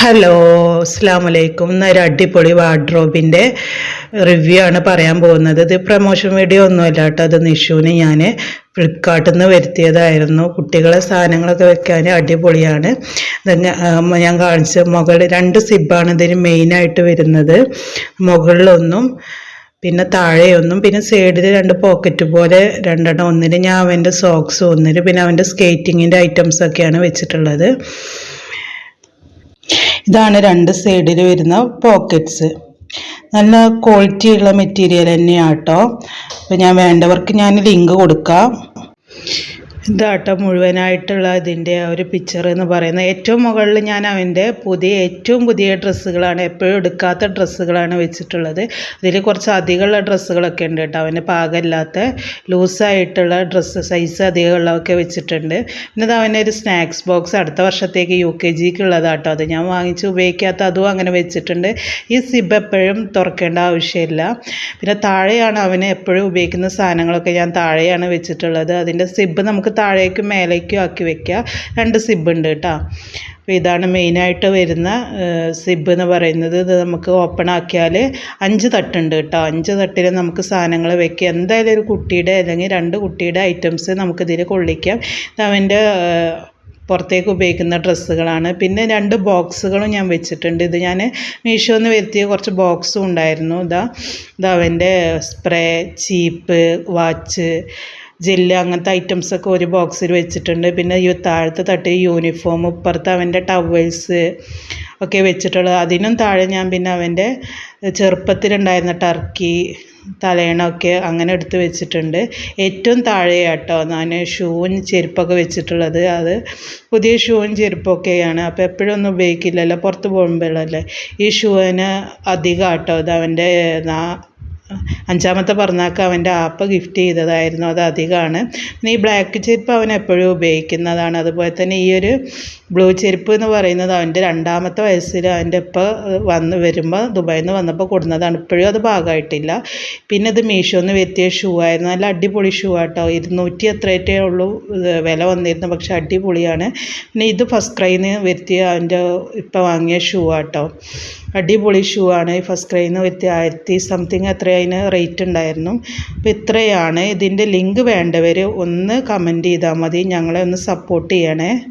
Hello അസ്സാം വലൈക്കും ഇന്നൊരു അടിപൊളി വാർഡ്രോബിന്റെ റിവ്യൂ ആണ് പറയാൻ പോകുന്നത്. ഇത് പ്രൊമോഷൻ വീഡിയോ ഒന്നുമല്ല കേട്ടോ. അത് നിഷുവിന് ഞാൻ ഫ്ലിപ്കാർട്ടിൽ നിന്ന് വരുത്തിയതായിരുന്നു. കുട്ടികളെ സാധനങ്ങളൊക്കെ വെക്കാൻ അടിപൊളിയാണ്. ഞാൻ കാണിച്ച മുകളിൽ രണ്ട് സിബാണ് ഇതിന് മെയിനായിട്ട് വരുന്നത്. മുകളിലൊന്നും പിന്നെ താഴെയൊന്നും പിന്നെ സൈഡിൽ രണ്ട് പോക്കറ്റ് പോലെ രണ്ടെണ്ണം. ഒന്നിന് ഞാൻ അവന്റെ സോക്സ് ഒന്നിന് പിന്നെ അവന്റെ സ്കേറ്റിങ്ങിന്റെ ഐറ്റംസൊക്കെയാണ് വെച്ചിട്ടുള്ളത്. ഇതാണ് രണ്ട് സൈഡിൽ വരുന്ന പോക്കറ്റ്സ് നല്ല ക്വാളിറ്റി ഉള്ള മെറ്റീരിയൽ തന്നെയാണ് കേട്ടോ അപ്പോൾ ഞാൻ വേണ്ടവർക്ക് ഞാൻ ലിങ്ക് കൊടുക്കാം. ഇതാട്ടോ മുഴുവനായിട്ടുള്ള ഇതിന്റെ ഒരു പിക്ചർ എന്ന് പറയുന്നത്. ഏറ്റവും മുകളിൽ ഞാൻ അവന്റെ പുതിയ ഏറ്റവും പുതിയ ഡ്രസ്സുകളാണ് എപ്പോഴും എടുക്കാത്ത ഡ്രസ്സുകളാണ് വെച്ചിട്ടുള്ളത്. അതിൽ കുറച്ച് അധികമുള്ള ഡ്രസ്സുകളൊക്കെ ഉണ്ട് കേട്ടോ. അവന് പാകമില്ലാത്ത ലൂസായിട്ടുള്ള ഡ്രസ്സ് സൈസ് അധികമുള്ളതൊക്കെ വെച്ചിട്ടുണ്ട്. പിന്നെ അത് അവന്റെ ഒരു സ്നാക്സ് ബോക്സ് അടുത്ത വർഷത്തേക്ക് യു കെ ജിക്ക് ഉള്ളതാട്ടോ അത്. ഞാൻ വാങ്ങിച്ച് ഉപയോഗിക്കാത്ത അതും അങ്ങനെ വെച്ചിട്ടുണ്ട്. ഈ സിബ് എപ്പോഴും തുറക്കേണ്ട ആവശ്യമില്ല. പിന്നെ താഴെയാണ് അവന് എപ്പോഴും ഉപയോഗിക്കുന്ന സാധനങ്ങളൊക്കെ ഞാൻ താഴെയാണ് വെച്ചിട്ടുള്ളത്. അതിന്റെ സിബ് നമുക്ക് താഴേക്കും മേലേക്കും ആക്കി വെക്കുക. രണ്ട് സിബ് ഉണ്ട് കേട്ടോ. അപ്പോൾ ഇതാണ് മെയിനായിട്ട് വരുന്ന സിബ് എന്ന് പറയുന്നത്. ഇത് നമുക്ക് ഓപ്പൺ ആക്കിയാൽ അഞ്ച് തട്ടുണ്ട് കേട്ടോ. അഞ്ച് തട്ടിൽ നമുക്ക് സാധനങ്ങൾ വെക്കുക. എന്തായാലും ഒരു കുട്ടിയുടെ അല്ലെങ്കിൽ രണ്ട് കുട്ടിയുടെ ഐറ്റംസ് നമുക്കിതിൽ കൊള്ളിക്കാം. ഇത് അവന്റെ പുറത്തേക്ക് ഉപയോഗിക്കുന്ന ഡ്രസ്സുകളാണ്. പിന്നെ രണ്ട് ബോക്സുകളും ഞാൻ വെച്ചിട്ടുണ്ട്. ഇത് ഞാൻ മീഷോന്ന് വരുത്തിയ കുറച്ച് ബോക്സും ഉണ്ടായിരുന്നു. ഇതാ ഇതാ അവന്റെ സ്പ്രേ ചീപ്പ് വാച്ച് ജെല്ല് അങ്ങനത്തെ ഐറ്റംസൊക്കെ ഒരു ബോക്സിൽ വെച്ചിട്ടുണ്ട്. പിന്നെ ഈ താഴത്തെ തട്ടി യൂണിഫോം ഇപ്പുറത്ത് അവന്റെ ടവൽസ് ഒക്കെ വെച്ചിട്ടുള്ളത്. അതിനും താഴെ ഞാൻ പിന്നെ അവന്റെ ചെറുപ്പത്തിലുണ്ടായിരുന്ന ടർക്കി തലയണമൊക്കെ അങ്ങനെ എടുത്ത് വെച്ചിട്ടുണ്ട്. ഏറ്റവും താഴെയാട്ടോ ഞാൻ ഷൂവും ചെരുപ്പൊക്കെ വെച്ചിട്ടുള്ളത്. അത് പുതിയ ഷൂവും ചെരുപ്പൊക്കെയാണ്. അപ്പോൾ എപ്പോഴും ഒന്നും ഉപയോഗിക്കില്ലല്ലോ. പുറത്ത് പോകുമ്പോഴല്ലേ. ഈ ഷൂവിന് അധികം ആട്ടോ അത് അവന്റെ അഞ്ചാമത്തെ പിറന്നാൾക്ക് അവന്റെ ആപ്പ ഗിഫ്റ്റ് ചെയ്തതായിരുന്നു. അത് അധികമാണ്. പിന്നെ ഈ ബ്ലാക്ക് ചെരുപ്പ് അവൻ എപ്പോഴും ഉപയോഗിക്കുന്നതാണ്. അതുപോലെ തന്നെ ഈ ഒരു ബ്ലൂ ചെരുപ്പ് എന്ന് പറയുന്നത് അവന്റെ രണ്ടാമത്തെ വയസ്സിൽ അവന്റെ ഇപ്പം വന്ന് വരുമ്പോൾ ദുബായിൽ നിന്ന് വന്നപ്പോൾ കൊടുന്നതാണ്. ഇപ്പോഴും അത് ഭാഗമായിട്ടില്ല. പിന്നെ ഇത് മീഷോന്ന് വരുത്തിയ ഷൂ ആയിരുന്നു. നല്ല അടിപൊളി ഷൂ ആട്ടോ. ഇരുന്നൂറ്റി എത്രയൊക്കെ ഉള്ളൂ വില വന്നിരുന്നു. പക്ഷെ അടിപൊളിയാണ്. പിന്നെ ഇത് ഫസ്റ്റ് ക്രൈന്ന് വരുത്തിയ അവന്റെ ഇപ്പം വാങ്ങിയ ഷൂ ആട്ടോ. അടിപൊളി ഷൂ ആണ്. ഫസ്റ്റ് ക്രൈന്ന് വരുത്തിയ ആയിരത്തി സംതിങ് അത്ര അതിന് റേറ്റ് ഉണ്ടായിരുന്നു. അപ്പോൾ ഇത്രയാണ്. ഇതിന്റെ ലിങ്ക് വേണ്ടവർ ഒന്ന് കമന്റ് ചെയ്താൽ മതി. ഞങ്ങളെ ഒന്ന് സപ്പോർട്ട് ചെയ്യണേ.